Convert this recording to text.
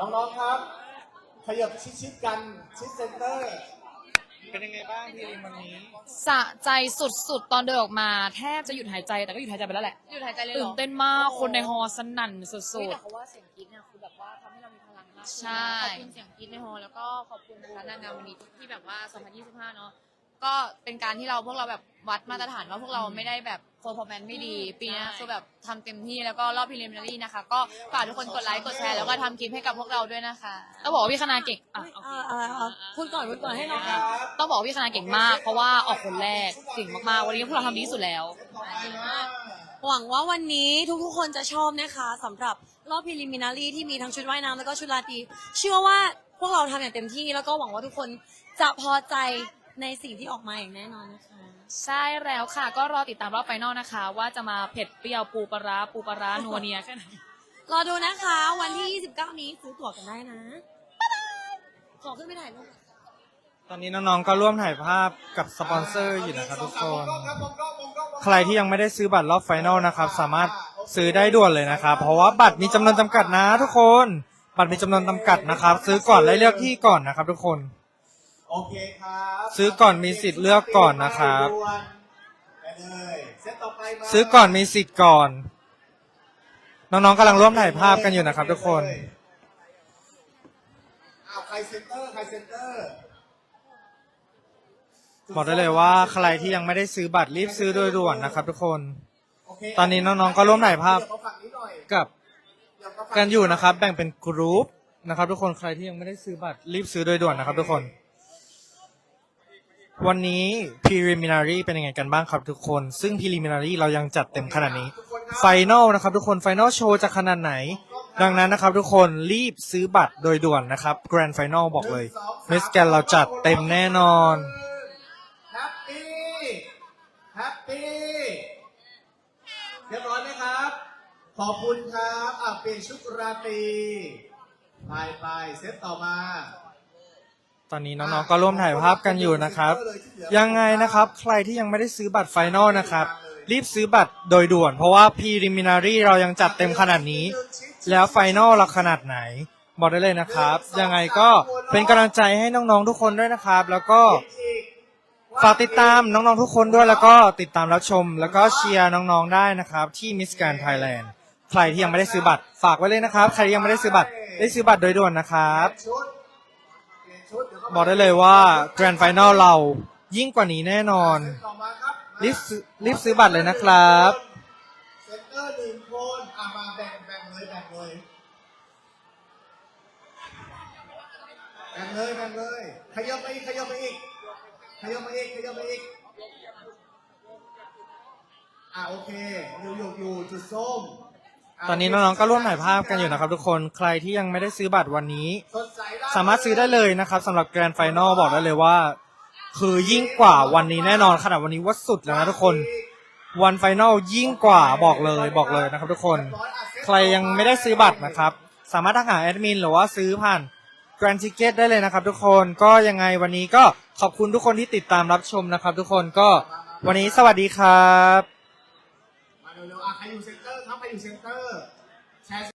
น้องๆครับ ขยับชิดๆกันชิดเซนเตอร์ เป็นยังไงบ้างพี่ลิงวันนี้ สะใจสุดๆ ตอนเดินออกมา แทบจะหยุดหายใจแต่ก็หยุดหายใจไปแล้วแหละ หยุดหายใจเลยเหรตื่อนเต้นมากคนในฮอลล์สนั่นสุเฮ้ยดแต่เขาว่าเสียงกรี๊ดเนี่ยคือแบบว่าทำให้เรามีพลังมากใช่ ขอบคุณเสียงกรี๊ดในฮอลล์แล้วก็ขอบคุณนะคะนางงามวันนี้ที่แบบว่า 2025 เนาะก็เป็นการที่เราพวกเราแบบวัดมาตรฐานว่าพวกเราไม่ได้แบบ โฟร์พอแมนไม่ดี ปีหนี้คือแบบทำเต็มที่แล้วก็รอบพรีลิมินารีนะคะ ก็ฝากทุกคนกดไลค์กดแชร์แล้วก็ทำคลิปให้กับพวกเราด้วยนะคะๆต้องบอกว่าพี่คณาเก่งอะเออเออเออพูดก่อนพูดก่อนให้น้องครับต้องบอกว่าพี่คณาเก่งมากเพราะว่าออกคนแรกเก่งมากๆวันนี้พวกเราทำดีที่สุดแล้วหวังว่าวันนี้ทุกๆคนจะชอบนะคะสำหรับรอบพ r ลิมินารีที่มีทั้งชุดว่ายน้ำแล้วก็ชุดราตรีเชื่อว่าพวกเราทำอย่างเต็มที่แล้วก็หวังว่าทุกคนจะพอใจ ในสิ่งที่ออกมาอย่างแน่นอนนะคะ ใช่แล้วค่ะ ก็รอติดตามรอบไฟนอลนะคะ ว่าจะมาเผ็ดเปรี้ยวปูปลาร้าปูปลาร้านัวเนียแค่ไหนรอดูนะคะ วันที่ 29 นี้ซื้อตั๋วกันได้นะขอขึ้นไปถ่ายรูปตอนนี้น้องๆก็ร่วมถ่ายภาพกับสปอนเซอร์อยู่นะครับทุกคน ใครที่ยังไม่ได้ซื้อบัตรรอบไฟนอลนะครับ สามารถซื้อได้ด่วนเลยนะครับ เพราะว่าบัตรมีจำนวนจำกัดนะทุกคน บัตรมีจำนวนจำกัดนะครับ ซื้อก่อนและเลือกที่ก่อนนะครับ ทุกคน โอเคครับซื้อก่อนมีสิทธิ์เลือกก่อนนะครับ ไปเลยเซตต่อไปมาซื้อก่อนมีสิทธิ์ก่อน น้องๆกำลังร่วมถ่ายภาพกันอยู่นะครับ ทุกคน อ้าวใครเซนเตอร์ใครเซนเตอร์ บอกได้เลยว่าใครที่ยังไม่ได้ซื้อบัตรรีบซื้อโดยด่วนนะครับ ทุกคน โเคตอนนี้น้องๆก็ร่วมถ่ายภาพ เดี๋ยวมาฝั่งนี้หน่อยกับเดี๋ยวมาฝั่ง กันอยู่นะครับ แบ่งเป็นกรุ๊ปนะครับ ทุกคนใครที่ยังไม่ได้ซื้อบัตรรีบซื้อโดยด่วนนะครับ ทุกคน วันนี้ preliminary เป็นยังไงกันบ้างครับทุกคน ซึ่ง preliminary เรายังจัดเต็มขนาดนี้ final นะครับทุกคน final show จะขนาดไหน ดังนั้นนะครับทุกคนรีบซื้อบัตรโดยด่วนนะครับ grand final บอกเลยมิสแกนเราจัดเต็มแน่นอนแฮปปี้แฮปปี้เรียบร้อยไหมครับ ขอบคุณครับอะเปลี่ยนชุดราตรีไปไปเซตต่อมา ตอนนี้น้องๆก็ร่วมถ่ายภาพกันอยู่นะครับ ยังไงนะครับ ใครที่ยังไม่ได้ซื้อบัตรไฟนอลนะครับ รีบซื้อบัตรโดยด่วน เพราะว่า preliminary เรายังจัดเต็มขนาดนี้ แล้วไฟนอลเราขนาดไหนบอกได้เลยนะครับ ยังไงก็เป็นกำลังใจให้น้องๆทุกคนด้วยนะครับ แล้วก็ฝากติดตามน้องๆทุกคนด้วยแล้วก็ติดตามรับชม แล้วก็เชียร์น้องๆได้นะครับ ที่ Miss Grand Thailand ใครที่ยังไม่ได้ซื้อบัตร ฝากไว้เลยนะครับ ใครยังไม่ได้ซื้อบัตรได้ซื้อบัตรโดยด่วนนะครับ ชุดเปลี่ยนชุดเดี๋ยวบอกได้เลยว่า Grand Final เรายิ่งกว่านี้แน่นอน ต่อมาครับรีบซื้อรีบซื้อบัตรเลยนะครับ เซนเตอร์หนึ่งคนอะมาแบ่งแบ่งเลยแบ่งเลยแบ่งเลยแบ่งเลยขยับไปอีกขยับไปอีกขยับไปอีกขยับไปอีกอะโอเคอยู่อยู่อยู่จุดส้มะ ตอนนี้น้องๆก็ร่วมถ่ายภาพกันอยู่นะครับทุกคนใครที่ยังไม่ได้ซื้อบัตรวันนี้ สดใสร่สามารถซื้อได้เลยนะครับสำหรับ Grand Final บอกได้เลยว่า คือยิ่งกว่าวันนี้แน่นอนขนาดวันนี้ว่าสุดแล้วนะทุกคน วันไฟนอลยิ่งกว่าบอกเลยบอกเลยนะครับทุกคน ใครยังไม่ได้ซื้อบัตรนะครับ สามารถทักหาแอดมินหรือว่าซื้อผ่าน Grand Ticket ได้เลยนะครับทุกคนก็ยังไงวันนี้ก็ขอบคุณทุกคนที่ติดตามรับชมนะครับ ทุกคนก็วันนี้สวัสดีครับ มาเร็วๆอะใครอยู่เซน เ